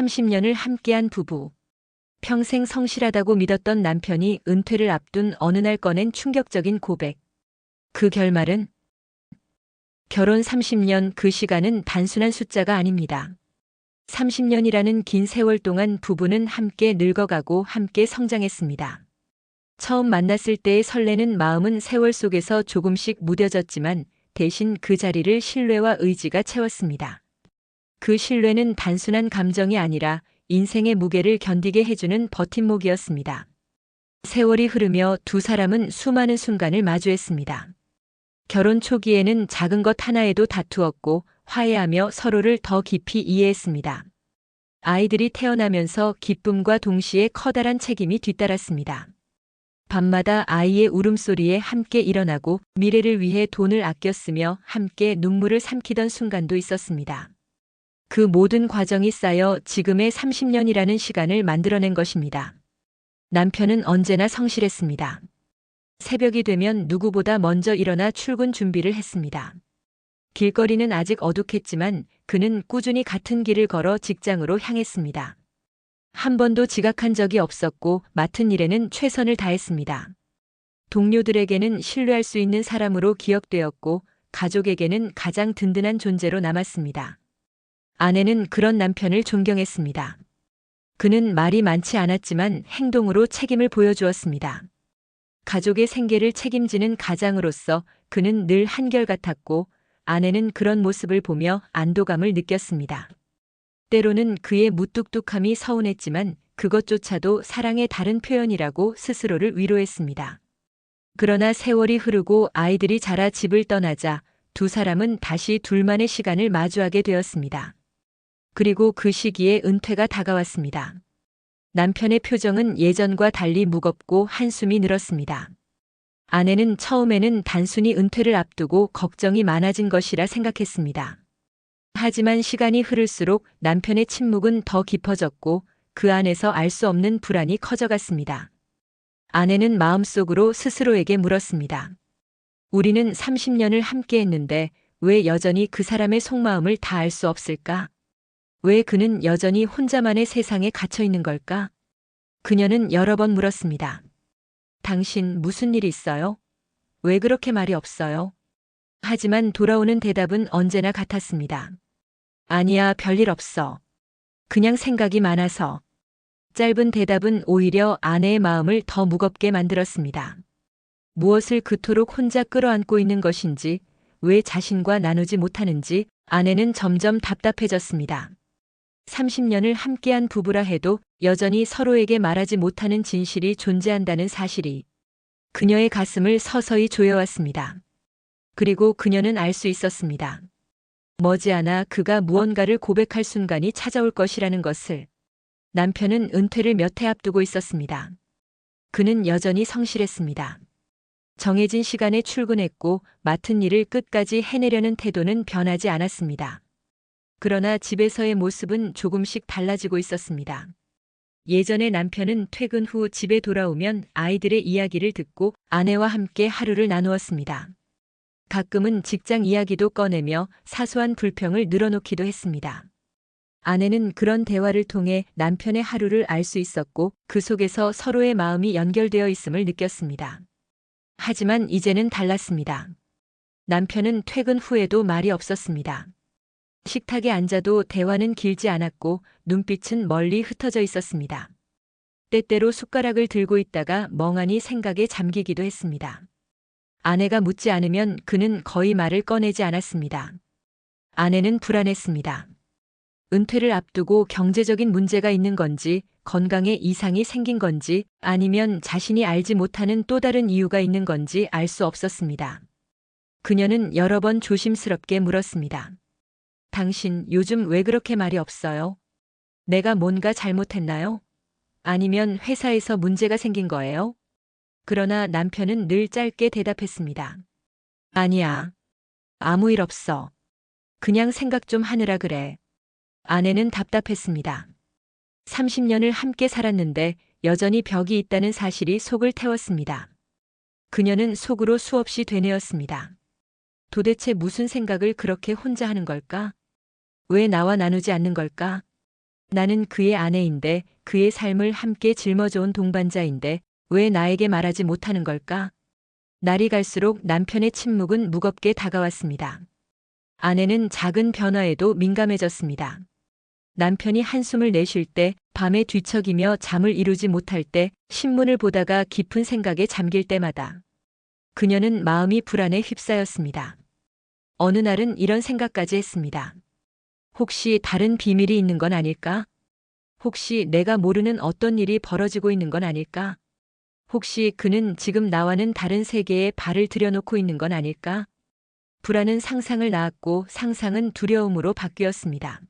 30년을 함께한 부부. 평생 성실하다고 믿었던 남편이 은퇴를 앞둔 어느 날 꺼낸 충격적인 고백. 그 결말은 결혼 30년 그 시간은 단순한 숫자가 아닙니다. 30년이라는 긴 세월 동안 부부는 함께 늙어가고 함께 성장했습니다. 처음 만났을 때의 설레는 마음은 세월 속에서 조금씩 무뎌졌지만 대신 그 자리를 신뢰와 의지가 채웠습니다. 그 신뢰는 단순한 감정이 아니라 인생의 무게를 견디게 해주는 버팀목이었습니다. 세월이 흐르며 두 사람은 수많은 순간을 마주했습니다. 결혼 초기에는 작은 것 하나에도 다투었고 화해하며 서로를 더 깊이 이해했습니다. 아이들이 태어나면서 기쁨과 동시에 커다란 책임이 뒤따랐습니다. 밤마다 아이의 울음소리에 함께 일어나고 미래를 위해 돈을 아꼈으며 함께 눈물을 삼키던 순간도 있었습니다. 그 모든 과정이 쌓여 지금의 30년이라는 시간을 만들어낸 것입니다. 남편은 언제나 성실했습니다. 새벽이 되면 누구보다 먼저 일어나 출근 준비를 했습니다. 길거리는 아직 어둑했지만 그는 꾸준히 같은 길을 걸어 직장으로 향했습니다. 한 번도 지각한 적이 없었고 맡은 일에는 최선을 다했습니다. 동료들에게는 신뢰할 수 있는 사람으로 기억되었고 가족에게는 가장 든든한 존재로 남았습니다. 아내는 그런 남편을 존경했습니다. 그는 말이 많지 않았지만 행동으로 책임을 보여주었습니다. 가족의 생계를 책임지는 가장으로서 그는 늘 한결같았고 아내는 그런 모습을 보며 안도감을 느꼈습니다. 때로는 그의 무뚝뚝함이 서운했지만 그것조차도 사랑의 다른 표현이라고 스스로를 위로했습니다. 그러나 세월이 흐르고 아이들이 자라 집을 떠나자 두 사람은 다시 둘만의 시간을 마주하게 되었습니다. 그리고 그 시기에 은퇴가 다가왔습니다. 남편의 표정은 예전과 달리 무겁고 한숨이 늘었습니다. 아내는 처음에는 단순히 은퇴를 앞두고 걱정이 많아진 것이라 생각했습니다. 하지만 시간이 흐를수록 남편의 침묵은 더 깊어졌고 그 안에서 알 수 없는 불안이 커져갔습니다. 아내는 마음속으로 스스로에게 물었습니다. 우리는 30년을 함께 했는데 왜 여전히 그 사람의 속마음을 다 알 수 없을까? 왜 그는 여전히 혼자만의 세상에 갇혀 있는 걸까? 그녀는 여러 번 물었습니다. 당신 무슨 일 있어요? 왜 그렇게 말이 없어요? 하지만 돌아오는 대답은 언제나 같았습니다. 아니야, 별일 없어. 그냥 생각이 많아서. 짧은 대답은 오히려 아내의 마음을 더 무겁게 만들었습니다. 무엇을 그토록 혼자 끌어안고 있는 것인지, 왜 자신과 나누지 못하는지 아내는 점점 답답해졌습니다. 30년을 함께한 부부라 해도 여전히 서로에게 말하지 못하는 진실이 존재한다는 사실이 그녀의 가슴을 서서히 조여왔습니다. 그리고 그녀는 알 수 있었습니다. 머지않아 그가 무언가를 고백할 순간이 찾아올 것이라는 것을 남편은 은퇴를 몇 해 앞두고 있었습니다. 그는 여전히 성실했습니다. 정해진 시간에 출근했고 맡은 일을 끝까지 해내려는 태도는 변하지 않았습니다. 그러나 집에서의 모습은 조금씩 달라지고 있었습니다. 예전에 남편은 퇴근 후 집에 돌아오면 아이들의 이야기를 듣고 아내와 함께 하루를 나누었습니다. 가끔은 직장 이야기도 꺼내며 사소한 불평을 늘어놓기도 했습니다. 아내는 그런 대화를 통해 남편의 하루를 알 수 있었고 그 속에서 서로의 마음이 연결되어 있음을 느꼈습니다. 하지만 이제는 달랐습니다. 남편은 퇴근 후에도 말이 없었습니다. 식탁에 앉아도 대화는 길지 않았고 눈빛은 멀리 흩어져 있었습니다. 때때로 숟가락을 들고 있다가 멍하니 생각에 잠기기도 했습니다. 아내가 묻지 않으면 그는 거의 말을 꺼내지 않았습니다. 아내는 불안했습니다. 은퇴를 앞두고 경제적인 문제가 있는 건지, 건강에 이상이 생긴 건지, 아니면 자신이 알지 못하는 또 다른 이유가 있는 건지 알 수 없었습니다. 그녀는 여러 번 조심스럽게 물었습니다. 당신 요즘 왜 그렇게 말이 없어요? 내가 뭔가 잘못했나요? 아니면 회사에서 문제가 생긴 거예요? 그러나 남편은 늘 짧게 대답했습니다. 아니야. 아무 일 없어. 그냥 생각 좀 하느라 그래. 아내는 답답했습니다. 30년을 함께 살았는데 여전히 벽이 있다는 사실이 속을 태웠습니다. 그녀는 속으로 수없이 되뇌었습니다. 도대체 무슨 생각을 그렇게 혼자 하는 걸까? 왜 나와 나누지 않는 걸까? 나는 그의 아내인데 그의 삶을 함께 짊어져온 동반자인데 왜 나에게 말하지 못하는 걸까? 날이 갈수록 남편의 침묵은 무겁게 다가왔습니다. 아내는 작은 변화에도 민감해졌습니다. 남편이 한숨을 내쉴 때, 밤에 뒤척이며 잠을 이루지 못할 때, 신문을 보다가 깊은 생각에 잠길 때마다 그녀는 마음이 불안에 휩싸였습니다. 어느 날은 이런 생각까지 했습니다. 혹시 다른 비밀이 있는 건 아닐까? 혹시 내가 모르는 어떤 일이 벌어지고 있는 건 아닐까? 혹시 그는 지금 나와는 다른 세계에 발을 들여놓고 있는 건 아닐까? 불안은 상상을 낳았고 상상은 두려움으로 바뀌었습니다.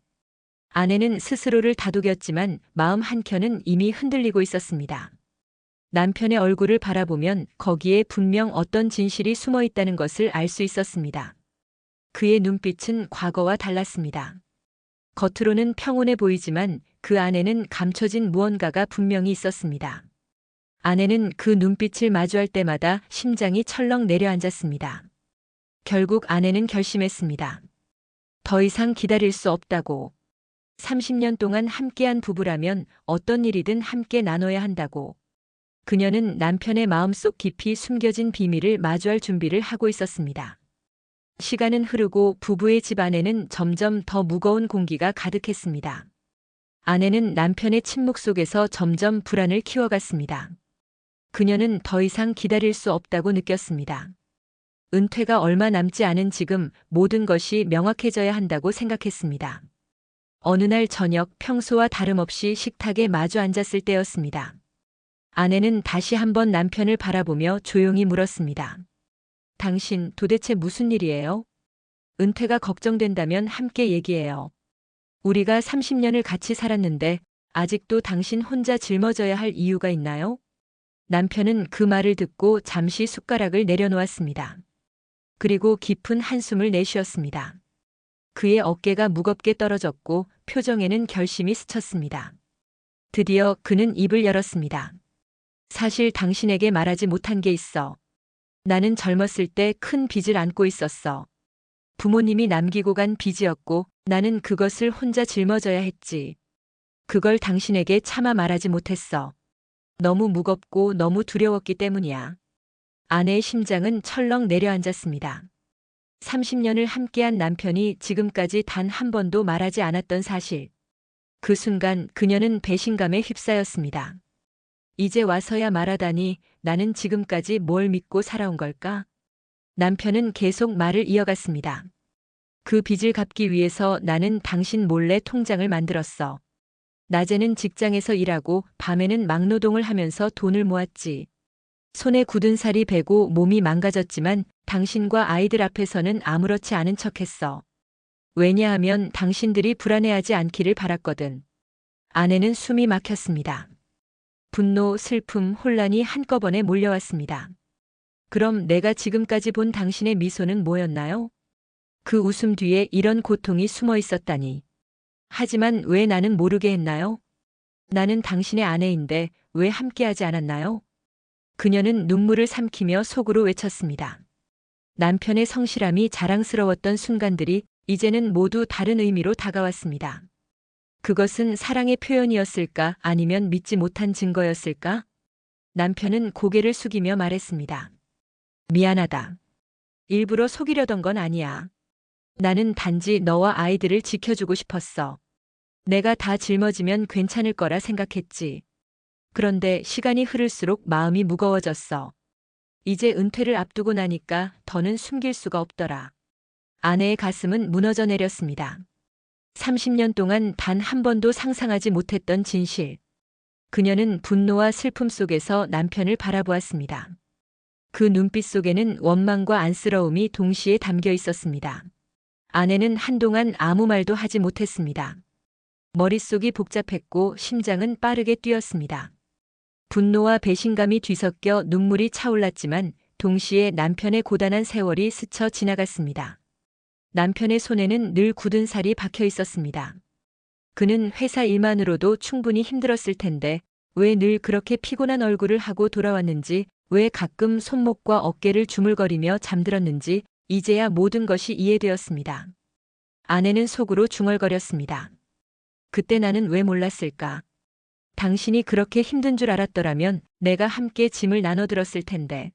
아내는 스스로를 다독였지만 마음 한켠은 이미 흔들리고 있었습니다. 남편의 얼굴을 바라보면 거기에 분명 어떤 진실이 숨어 있다는 것을 알 수 있었습니다. 그의 눈빛은 과거와 달랐습니다. 겉으로는 평온해 보이지만 그 안에는 감춰진 무언가가 분명히 있었습니다. 아내는 그 눈빛을 마주할 때마다 심장이 철렁 내려앉았습니다. 결국 아내는 결심했습니다. 더 이상 기다릴 수 없다고. 30년 동안 함께한 부부라면 어떤 일이든 함께 나눠야 한다고. 그녀는 남편의 마음속 깊이 숨겨진 비밀을 마주할 준비를 하고 있었습니다. 시간은 흐르고 부부의 집 안에는 점점 더 무거운 공기가 가득했습니다. 아내는 남편의 침묵 속에서 점점 불안을 키워갔습니다. 그녀는 더 이상 기다릴 수 없다고 느꼈습니다. 은퇴가 얼마 남지 않은 지금 모든 것이 명확해져야 한다고 생각했습니다. 어느 날 저녁 평소와 다름없이 식탁에 마주 앉았을 때였습니다. 아내는 다시 한번 남편을 바라보며 조용히 물었습니다. 당신 도대체 무슨 일이에요? 은퇴가 걱정된다면 함께 얘기해요. 우리가 30년을 같이 살았는데 아직도 당신 혼자 짊어져야 할 이유가 있나요? 남편은 그 말을 듣고 잠시 숟가락을 내려놓았습니다. 그리고 깊은 한숨을 내쉬었습니다. 그의 어깨가 무겁게 떨어졌고 표정에는 결심이 스쳤습니다. 드디어 그는 입을 열었습니다. 사실 당신에게 말하지 못한 게 있어. 나는 젊었을 때 큰 빚을 안고 있었어. 부모님이 남기고 간 빚이었고 나는 그것을 혼자 짊어져야 했지. 그걸 당신에게 차마 말하지 못했어. 너무 무겁고 너무 두려웠기 때문이야. 아내의 심장은 철렁 내려앉았습니다. 30년을 함께한 남편이 지금까지 단 한 번도 말하지 않았던 사실. 그 순간 그녀는 배신감에 휩싸였습니다. 이제 와서야 말하다니 나는 지금까지 뭘 믿고 살아온 걸까? 남편은 계속 말을 이어갔습니다. 그 빚을 갚기 위해서 나는 당신 몰래 통장을 만들었어. 낮에는 직장에서 일하고 밤에는 막노동을 하면서 돈을 모았지. 손에 굳은 살이 배고 몸이 망가졌지만 당신과 아이들 앞에서는 아무렇지 않은 척했어. 왜냐하면 당신들이 불안해하지 않기를 바랐거든. 아내는 숨이 막혔습니다. 분노, 슬픔, 혼란이 한꺼번에 몰려왔습니다. 그럼 내가 지금까지 본 당신의 미소는 뭐였나요? 그 웃음 뒤에 이런 고통이 숨어 있었다니. 하지만 왜 나는 모르게 했나요? 나는 당신의 아내인데 왜 함께하지 않았나요? 그녀는 눈물을 삼키며 속으로 외쳤습니다. 남편의 성실함이 자랑스러웠던 순간들이 이제는 모두 다른 의미로 다가왔습니다. 그것은 사랑의 표현이었을까 아니면 믿지 못한 증거였을까? 남편은 고개를 숙이며 말했습니다. 미안하다. 일부러 속이려던 건 아니야. 나는 단지 너와 아이들을 지켜주고 싶었어. 내가 다 짊어지면 괜찮을 거라 생각했지. 그런데 시간이 흐를수록 마음이 무거워졌어. 이제 은퇴를 앞두고 나니까 더는 숨길 수가 없더라. 아내의 가슴은 무너져 내렸습니다. 30년 동안 단 한 번도 상상하지 못했던 진실. 그녀는 분노와 슬픔 속에서 남편을 바라보았습니다. 그 눈빛 속에는 원망과 안쓰러움이 동시에 담겨 있었습니다. 아내는 한동안 아무 말도 하지 못했습니다. 머릿속이 복잡했고 심장은 빠르게 뛰었습니다. 분노와 배신감이 뒤섞여 눈물이 차올랐지만 동시에 남편의 고단한 세월이 스쳐 지나갔습니다. 남편의 손에는 늘 굳은 살이 박혀 있었습니다. 그는 회사 일만으로도 충분히 힘들었을 텐데 왜 늘 그렇게 피곤한 얼굴을 하고 돌아왔는지 왜 가끔 손목과 어깨를 주물거리며 잠들었는지 이제야 모든 것이 이해되었습니다. 아내는 속으로 중얼거렸습니다. 그때 나는 왜 몰랐을까? 당신이 그렇게 힘든 줄 알았더라면 내가 함께 짐을 나눠 들었을 텐데.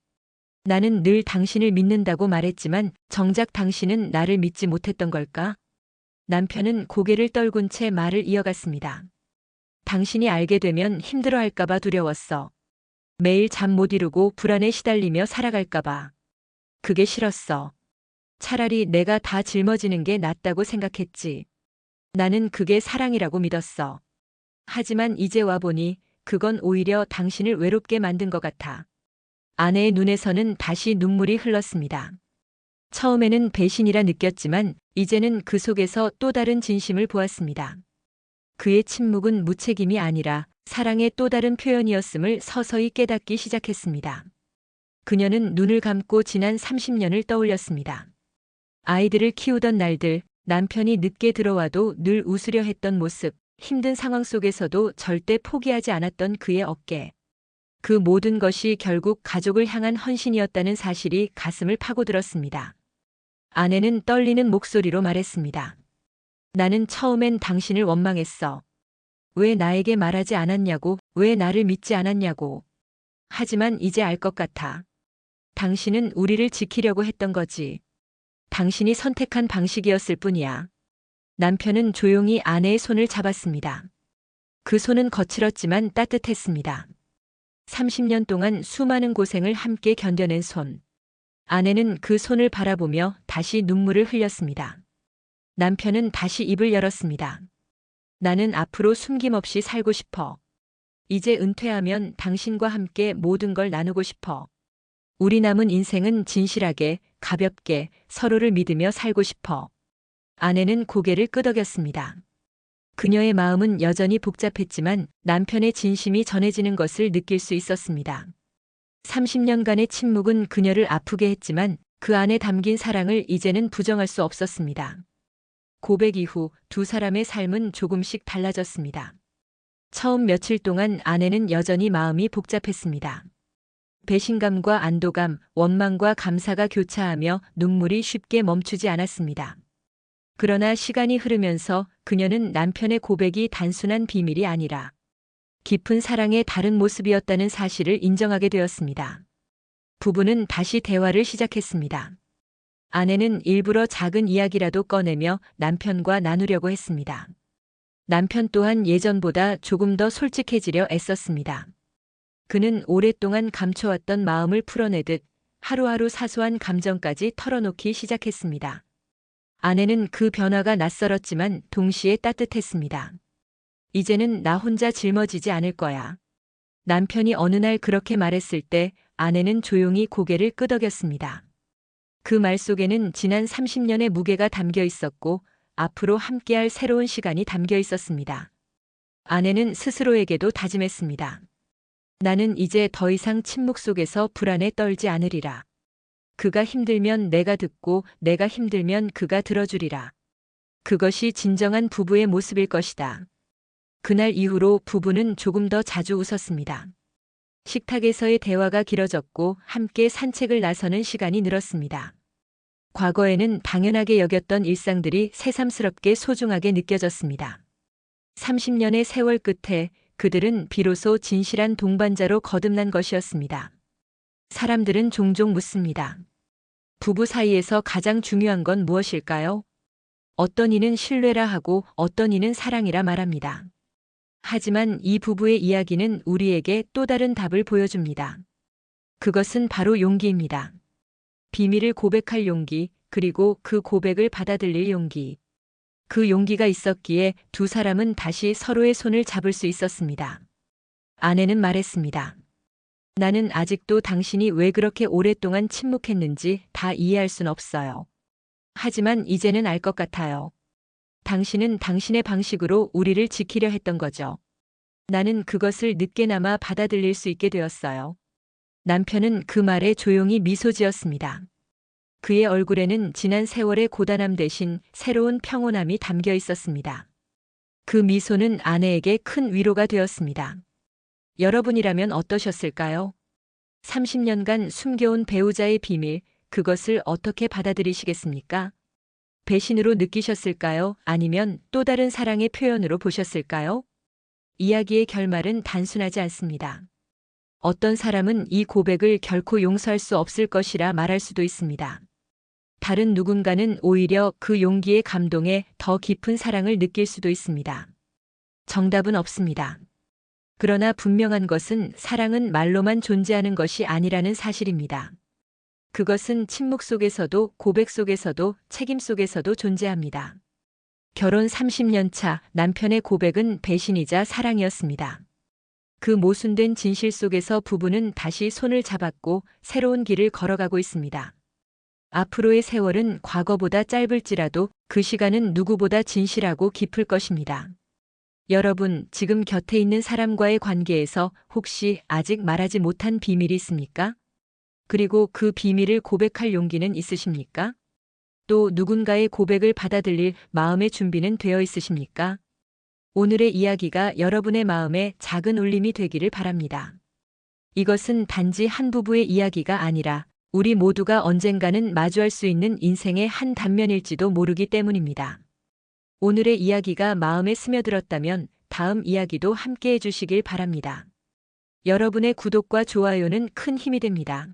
나는 늘 당신을 믿는다고 말했지만 정작 당신은 나를 믿지 못했던 걸까? 남편은 고개를 떨군 채 말을 이어갔습니다. 당신이 알게 되면 힘들어 할까봐 두려웠어. 매일 잠 못 이루고 불안에 시달리며 살아갈까봐. 그게 싫었어. 차라리 내가 다 짊어지는 게 낫다고 생각했지. 나는 그게 사랑이라고 믿었어. 하지만 이제 와보니 그건 오히려 당신을 외롭게 만든 것 같아. 아내의 눈에서는 다시 눈물이 흘렀습니다. 처음에는 배신이라 느꼈지만 이제는 그 속에서 또 다른 진심을 보았습니다. 그의 침묵은 무책임이 아니라 사랑의 또 다른 표현이었음을 서서히 깨닫기 시작했습니다. 그녀는 눈을 감고 지난 30년을 떠올렸습니다. 아이들을 키우던 날들, 남편이 늦게 들어와도 늘 웃으려 했던 모습, 힘든 상황 속에서도 절대 포기하지 않았던 그의 어깨. 그 모든 것이 결국 가족을 향한 헌신이었다는 사실이 가슴을 파고들었습니다. 아내는 떨리는 목소리로 말했습니다. 나는 처음엔 당신을 원망했어. 왜 나에게 말하지 않았냐고, 왜 나를 믿지 않았냐고. 하지만 이제 알 것 같아. 당신은 우리를 지키려고 했던 거지. 당신이 선택한 방식이었을 뿐이야. 남편은 조용히 아내의 손을 잡았습니다. 그 손은 거칠었지만 따뜻했습니다. 30년 동안 수많은 고생을 함께 견뎌낸 손. 아내는 그 손을 바라보며 다시 눈물을 흘렸습니다. 남편은 다시 입을 열었습니다. 나는 앞으로 숨김없이 살고 싶어. 이제 은퇴하면 당신과 함께 모든 걸 나누고 싶어. 우리 남은 인생은 진실하게, 가볍게 서로를 믿으며 살고 싶어. 아내는 고개를 끄덕였습니다. 그녀의 마음은 여전히 복잡했지만 남편의 진심이 전해지는 것을 느낄 수 있었습니다. 30년간의 침묵은 그녀를 아프게 했지만 그 안에 담긴 사랑을 이제는 부정할 수 없었습니다. 고백 이후 두 사람의 삶은 조금씩 달라졌습니다. 처음 며칠 동안 아내는 여전히 마음이 복잡했습니다. 배신감과 안도감, 원망과 감사가 교차하며 눈물이 쉽게 멈추지 않았습니다. 그러나 시간이 흐르면서 그녀는 남편의 고백이 단순한 비밀이 아니라 깊은 사랑의 다른 모습이었다는 사실을 인정하게 되었습니다. 부부는 다시 대화를 시작했습니다. 아내는 일부러 작은 이야기라도 꺼내며 남편과 나누려고 했습니다. 남편 또한 예전보다 조금 더 솔직해지려 애썼습니다. 그는 오랫동안 감춰왔던 마음을 풀어내듯 하루하루 사소한 감정까지 털어놓기 시작했습니다. 아내는 그 변화가 낯설었지만 동시에 따뜻했습니다. 이제는 나 혼자 짊어지지 않을 거야. 남편이 어느 날 그렇게 말했을 때 아내는 조용히 고개를 끄덕였습니다. 그 말 속에는 지난 30년의 무게가 담겨 있었고 앞으로 함께할 새로운 시간이 담겨 있었습니다. 아내는 스스로에게도 다짐했습니다. 나는 이제 더 이상 침묵 속에서 불안에 떨지 않으리라. 그가 힘들면 내가 듣고 내가 힘들면 그가 들어주리라. 그것이 진정한 부부의 모습일 것이다. 그날 이후로 부부는 조금 더 자주 웃었습니다. 식탁에서의 대화가 길어졌고 함께 산책을 나서는 시간이 늘었습니다. 과거에는 당연하게 여겼던 일상들이 새삼스럽게 소중하게 느껴졌습니다. 30년의 세월 끝에 그들은 비로소 진실한 동반자로 거듭난 것이었습니다. 사람들은 종종 묻습니다. 부부 사이에서 가장 중요한 건 무엇일까요? 어떤 이는 신뢰라 하고 어떤 이는 사랑이라 말합니다. 하지만 이 부부의 이야기는 우리에게 또 다른 답을 보여줍니다. 그것은 바로 용기입니다. 비밀을 고백할 용기, 그리고 그 고백을 받아들일 용기. 그 용기가 있었기에 두 사람은 다시 서로의 손을 잡을 수 있었습니다. 아내는 말했습니다. 나는 아직도 당신이 왜 그렇게 오랫동안 침묵했는지 다 이해할 순 없어요. 하지만 이제는 알 것 같아요. 당신은 당신의 방식으로 우리를 지키려 했던 거죠. 나는 그것을 늦게나마 받아들일 수 있게 되었어요. 남편은 그 말에 조용히 미소 지었습니다. 그의 얼굴에는 지난 세월의 고단함 대신 새로운 평온함이 담겨 있었습니다. 그 미소는 아내에게 큰 위로가 되었습니다. 여러분이라면 어떠셨을까요? 30년간 숨겨온 배우자의 비밀, 그것을 어떻게 받아들이시겠습니까? 배신으로 느끼셨을까요? 아니면 또 다른 사랑의 표현으로 보셨을까요? 이야기의 결말은 단순하지 않습니다. 어떤 사람은 이 고백을 결코 용서할 수 없을 것이라 말할 수도 있습니다. 다른 누군가는 오히려 그 용기에 감동해 더 깊은 사랑을 느낄 수도 있습니다. 정답은 없습니다. 그러나 분명한 것은 사랑은 말로만 존재하는 것이 아니라는 사실입니다. 그것은 침묵 속에서도 고백 속에서도 책임 속에서도 존재합니다. 결혼 30년 차 남편의 고백은 배신이자 사랑이었습니다. 그 모순된 진실 속에서 부부는 다시 손을 잡았고 새로운 길을 걸어가고 있습니다. 앞으로의 세월은 과거보다 짧을지라도 그 시간은 누구보다 진실하고 깊을 것입니다. 여러분, 지금 곁에 있는 사람과의 관계에서 혹시 아직 말하지 못한 비밀이 있습니까? 그리고 그 비밀을 고백할 용기는 있으십니까? 또 누군가의 고백을 받아들일 마음의 준비는 되어 있으십니까? 오늘의 이야기가 여러분의 마음에 작은 울림이 되기를 바랍니다. 이것은 단지 한 부부의 이야기가 아니라 우리 모두가 언젠가는 마주할 수 있는 인생의 한 단면일지도 모르기 때문입니다. 오늘의 이야기가 마음에 스며들었다면 다음 이야기도 함께 해주시길 바랍니다. 여러분의 구독과 좋아요는 큰 힘이 됩니다.